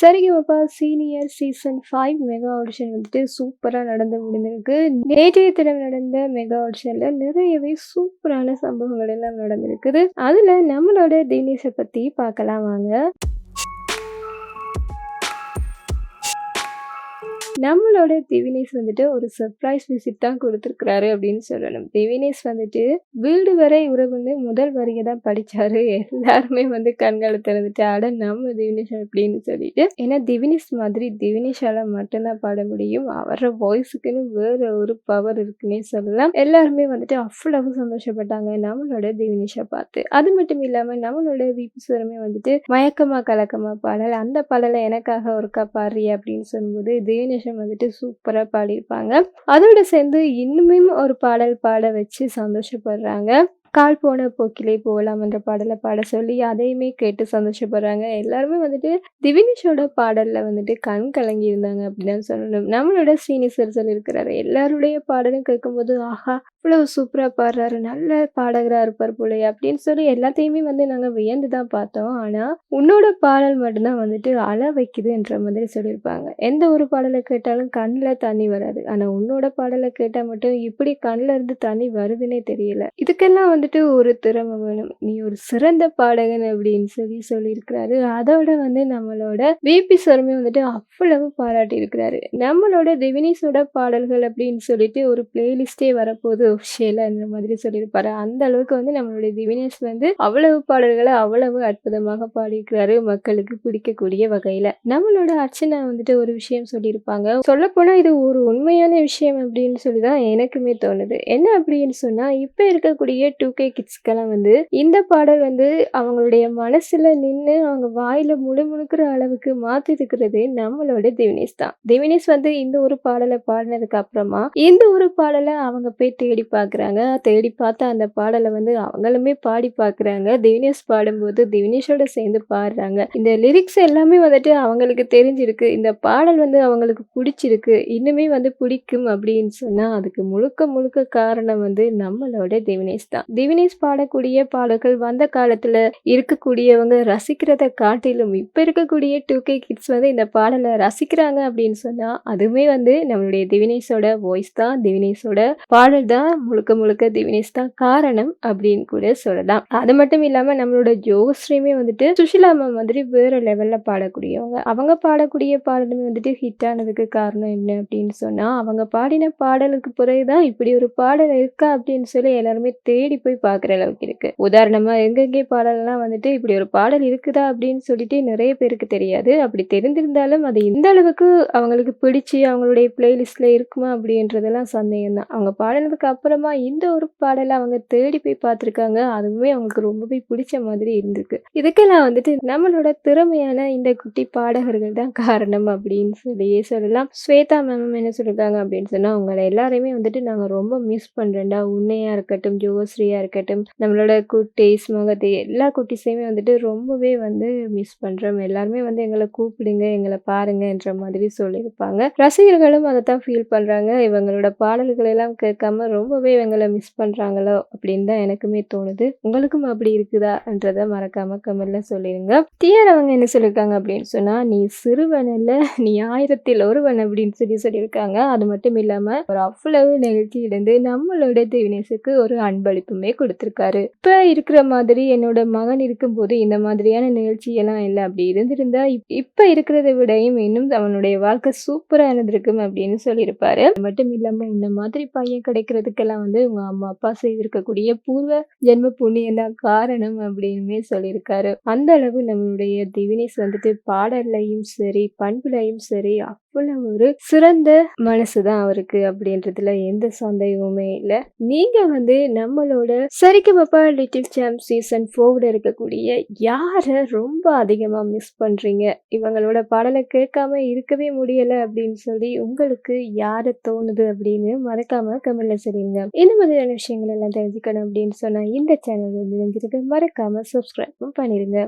Sarigamapa senior season five mega audition வந்துட்டு சூப்பராக நடந்து முடிந்திருக்கு. நேற்றைய தினம் நடந்த மெகா ஆடிஷன்ல நிறையவே சூப்பரான சம்பவங்கள் எல்லாம் நடந்திருக்குது. அதுல நம்மளோட தினேஷை பத்தி பார்க்கலாம் வாங்க. நம்மளோட திவினேஷ் வந்துட்டு ஒரு சர்ப்ரைஸ் விசிட் தான் கொடுத்துருக்குறாரு அப்படின்னு சொல்லணும். திவினேஷ் வந்துட்டு வீடு வரை உறவுன்னு முதல் வரியை தான் படிச்சாரு. எல்லாருமே வந்து கண்களை திறந்துட்டு அட நம்ம திவினேஷ் அப்படின்னு சொல்லிட்டு. ஏன்னா திவினேஷ் மாதிரி திவினேஷால மட்டும்தான் பாட முடியும். அவரோட வாய்ஸுக்குன்னு வேற ஒரு பவர் இருக்குன்னே சொல்லலாம். எல்லாருமே வந்துட்டு அவ்வளவு சந்தோஷப்பட்டாங்க நம்மளோட திவினேஷை பார்த்து. அது மட்டும் இல்லாம நம்மளோட விபி சுவருமே வந்துட்டு மயக்கமா கலக்கமா பாடல். அந்த பாடலை எனக்காக ஒருக்கா பாடுறி அப்படின்னு சொல்லும்போது திவினேஷ் வந்துட்டு சூப்பராக பாடியிருப்பாங்க. அதோட சேர்ந்து இன்னுமே ஒரு பாடல் பாட வச்சு சந்தோஷப்படுறாங்க. கால் போன போக்கிலே போகலாம் என்ற பாடலை பாட சொல்லி அதையுமே கேட்டு சந்தோஷப்படுறாங்க. எல்லாருமே வந்துட்டு திவினிஷோட பாடலில் வந்துட்டு கண் கலங்கி இருந்தாங்க அப்படின்னு சொல்லணும். நம்மளோட ஸ்ரீனிசர் சொல்லியிருக்கிறாரு. எல்லாருடைய பாடலும் கேட்கும்போது ஆஹா இவ்வளவு சூப்பராக பாடுறாரு நல்ல பாடகராக இருப்பார் போலயே அப்படின்னு சொல்லி எல்லாத்தையுமே வந்து நாங்கள் வியந்து தான் பார்த்தோம். ஆனால் உன்னோட பாடல் மட்டும்தான் வந்துட்டு அழ வைக்குதுன்ற மாதிரி சொல்லியிருப்பாங்க. எந்த ஒரு பாடலை கேட்டாலும் கண்ணில் தண்ணி வராது. ஆனால் உன்னோட பாடலை கேட்டால் மட்டும் இப்படி கண்ணில் இருந்து தண்ணி வருதுன்னே தெரியல. இதுக்கெல்லாம் வந்துட்டு ஒரு திறமை வேணும். நீ ஒரு சிறந்த பாடகன் அப்படின்னு சொல்லி சொல்லியிருக்கிறாரு. அதோட வந்து நம்மளோட விபி சர்மே வந்துட்டு அவ்வளவு பாராட்டி இருக்கிறாரு நம்மளோட திவினிஸோட பாடல்கள் அப்படின்னு சொல்லிட்டு ஒரு பிளேலிஸ்டே வரப்போகுது. ஷேலான்ற மாதிரி சொல்லியிருப்பாரு. அந்த அளவுக்கு வந்து நம்மளுடைய திவினேஷ் வந்து அவ்வளவு பாடல்களை அவ்வளவு அற்புதமாக பாடியிருக்கிறாரு மக்களுக்கு பிடிக்கக்கூடிய வகையில. நம்மளோட அர்ச்சனா வந்துட்டு ஒரு விஷயம் சொல்லியிருப்பாங்க. சொல்ல போனா இது ஒரு உண்மையான விஷயம் அப்படின்னு சொல்லிதான் எனக்குமே தோணுது. என்ன அப்படின்னு சொன்னா இப்ப இருக்கக்கூடிய டூ கே கிட்ஸ்க்கெல்லாம் வந்து இந்த பாடல் வந்து அவங்களுடைய மனசுல நின்று அவங்க வாயில முழுமுழுக்கிற அளவுக்கு மாத்தி இருக்கிறது நம்மளோட திவினேஷ் தான். திவினேஷ் வந்து இந்த ஒரு பாடலை பாடினதுக்கு அப்புறமா இந்த ஒரு பாடலை அவங்க போய் தேடி பார்க்குறாங்க தேடி பார்த்தா அந்த பாடலை வந்து அவங்களுமே பாடி பார்க்குறாங்க திவினேஷ் பாடும்போது திவினேஷோட சேர்ந்து பாடுறாங்க. இந்த லிரிக்ஸ் எல்லாமே வந்துட்டு அவங்களுக்கு தெரிஞ்சிருக்கு. இந்த பாடல் வந்து அவங்களுக்கு பிடிச்சிருக்கு. இன்னுமே வந்து பிடிக்கும் அப்படின்னு சொன்னால் அதுக்கு முழுக்க முழுக்க காரணம் வந்து நம்மளோட திவினேஷ் தான். திவினேஷ் பாடக்கூடிய பாடல்கள் வந்த காலத்தில் இருக்கக்கூடியவங்க ரசிக்கிறத காட்டிலும் இப்போ இருக்கக்கூடிய டூ கே கிட்ஸ் வந்து இந்த பாடலை ரசிக்கிறாங்க அப்படின்னு சொன்னால் அதுவுமே வந்து நம்மளுடைய திவினேஷோட வாய்ஸ் தான். திவினேஷோட பாடல் தான். முழுக்க முழுக்க திவினேஷ் தான் காரணம் அப்படின்னு கூட சொல்லலாம். அது மட்டும் இல்லாம நம்மளோட ஜோஸ்ரீமே வந்துட்டு சுஷிலா மேம் வந்துட்டு வேற லெவல்ல பாடக்கூடியவங்க. அவங்க பாடக்கூடிய பாடலுமே வந்துட்டு ஹிட் ஆனதுக்கு காரணம் என்ன அப்படின்னு சொன்னா அவங்க பாடின பாடலுக்கு பிறகுதான் இப்படி ஒரு பாடல் இருக்கா அப்படின்னு சொல்லி எல்லாருமே தேடி போய் பாக்குற அளவுக்கு இருக்கு. உதாரணமா எங்கெங்கே பாடல்லாம் வந்துட்டு இப்படி ஒரு பாடல் இருக்குதா அப்படின்னு சொல்லிட்டு நிறைய பேருக்கு தெரியாது. அப்படி தெரிந்திருந்தாலும் அது இந்த அளவுக்கு அவங்களுக்கு பிடிச்சி அவங்களுடைய பிளேலிஸ்ட்ல இருக்குமா அப்படின்றதெல்லாம் சந்தேகம் தான் அவங்க பாடினதுக்கு அப்புறமா இந்த ஒரு பாடலை அவங்க தேடி போய் பார்த்துருக்காங்க. அதுவுமே அவங்களுக்கு ரொம்பவே பிடிச்ச மாதிரி இருந்திருக்கு. இதுக்கெல்லாம் வந்துட்டு நம்மளோட திறமையான இந்த குட்டி பாடகர்கள் தான் காரணம் அப்படின்னு சொல்லியே சொல்லலாம். ஸ்வேதா மேம் என்ன சொல்லியிருக்காங்க அப்படின்னு சொன்னால் அவங்கள எல்லாரையுமே வந்துட்டு நாங்கள் ரொம்ப மிஸ் பண்ணுறேன்டா உன்னையாக இருக்கட்டும் ஜோஸ்ரீயாக இருக்கட்டும் நம்மளோட குட்டீஸ் முகத்தை எல்லா குட்டீஸையுமே வந்துட்டு ரொம்பவே வந்து மிஸ் பண்ணுறோம் எல்லாருமே வந்து எங்களை கூப்பிடுங்க எங்களை பாருங்க என்ற மாதிரி சொல்லியிருப்பாங்க. ரசிகர்களும் அதை தான் ஃபீல் பண்ணுறாங்க இவங்களோட பாடல்கள் எல்லாம் கேட்காம ரொம்ப ரொம்பவே இவங்களை மிஸ் பண்ணுறாங்களோ அப்படின்னு தான் எனக்குமே தோணுது. உங்களுக்கும் அப்படி இருக்குதான்றத மறக்காம கமெண்ட்ல சொல்லிடுங்க. தியர் அவங்க என்ன சொல்லியிருக்காங்க அப்படின்னு சொன்னால் நீ சிறுவன் நீ ஆயிரத்தில் ஒருவன் அப்படின்னு சொல்லி சொல்லியிருக்காங்க. அது மட்டும் இல்லாமல் ஒரு அவ்வளவு நிகழ்ச்சியிலிருந்து நம்மளோட தேவினேஷுக்கு ஒரு அன்பளிப்புமே கொடுத்துருக்காரு. இப்போ இருக்கிற மாதிரி என்னோட மகன் இருக்கும்போது இந்த மாதிரியான நிகழ்ச்சியெல்லாம் இல்லை. அப்படி இருந்திருந்தா இப்- இருக்கிறத விடையும் இன்னும் அவனுடைய வாழ்க்கை சூப்பராக இருந்திருக்கும் அப்படின்னு சொல்லியிருப்பாரு. அது மட்டும் இல்லாமல் இந்த மாதிரி பையன் இதுக்கெல்லாம் வந்து உங்க அம்மா அப்பா செய்திருக்கக்கூடிய பூர்வ ஜென்ம புண்ணியம் தான் காரணம் அப்படின்னுமே சொல்லியிருக்காரு. அந்த அளவு நம்மளுடைய திவினேஷ் வந்துட்டு பாடல்லையும் சரி பண்புலையும் சரி அவ்வளவு ஒரு சிறந்த மனசுதான் அவருக்கு அப்படின்றதுல எந்த சந்தேகமுமே இல்லை. நீங்க வந்து நம்மளோட சரிக்கு பாப்பா லிட்டில் சாம் சீசன் ஃபோர்ல இருக்கக்கூடிய யாரை ரொம்ப அதிகமா மிஸ் பண்றீங்க? இவங்களோட பாடலை கேட்காம இருக்கவே முடியல அப்படின்னு சொல்லி உங்களுக்கு யாரை தோணுது அப்படின்னு மறக்காம கமெண்ட்ல சொல்லிருங்க இந்த மாதிரியான விஷயங்கள் எல்லாம் தெரிஞ்சுக்கணும் அப்படின்னு சொன்னால் இந்த சேனல் வந்து மறக்காம சப்ஸ்கிரைபும் பண்ணிடுங்க